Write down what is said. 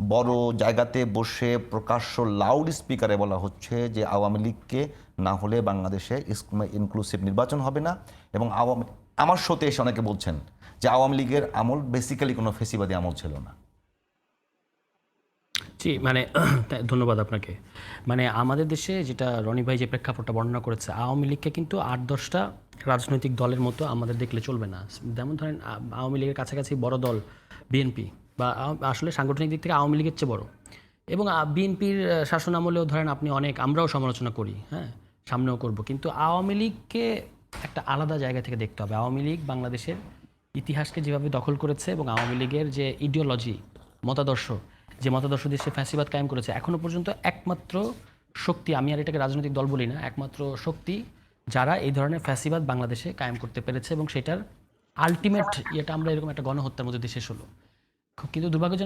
বড় জায়গাতে বসে প্রকাশ্য লাউড স্পিকারে বলা হচ্ছে যে আওয়ামী লীগকে না হলে বাংলাদেশে ইনক্লুসিভ নির্বাচন হবে না। এবং আওয়ামী, আমার শোতে এসে অনেকে বলছেন যে আওয়ামী লীগের আমল বেসিক্যালি কোনো ফেসিবাদী আমল ছিল না। জি মানে ধন্যবাদ আপনাকে। মানে আমাদের দেশে যেটা রনি ভাই যে প্রেক্ষাপটটা বর্ণনা করেছে, আওয়ামী লীগকে কিন্তু আট দশটা রাজনৈতিক দলের মতো আমাদের দেখলে চলবে না। যেমন ধরেন আওয়ামী লীগের কাছাকাছি বড় দল বিএনপি বা আসলে সাংগঠনিক দিক থেকে আওয়ামী লীগের চেয়ে বড়। এবং বিএনপির শাসন আমলেও ধরেন আপনি অনেক, আমরাও সমালোচনা করি হ্যাঁ সামনেও করব। কিন্তু আওয়ামী লীগকে একটা আলাদা জায়গা থেকে দেখতে হবে। আওয়ামী লীগ বাংলাদেশের ইতিহাসকে যেভাবে দখল করেছে এবং আওয়ামী লীগের যে ইডিওলজি মতাদর্শ, যে মতাদর্শ দিয়ে সে ফ্যাসিবাদ কায়েম করেছে এখনও পর্যন্ত একমাত্র শক্তি, আমি আর এটাকে রাজনৈতিক দল বলি না, একমাত্র শক্তি যারা এই ধরনের ফ্যাসিবাদ বাংলাদেশে কায়েম করতে পেরেছে এবং সেটার আলটিমেট ইয়েটা আমরা এরকম একটা গণহত্যার মধ্যে দিয়ে শেষ হলো। 걷기도 누바그전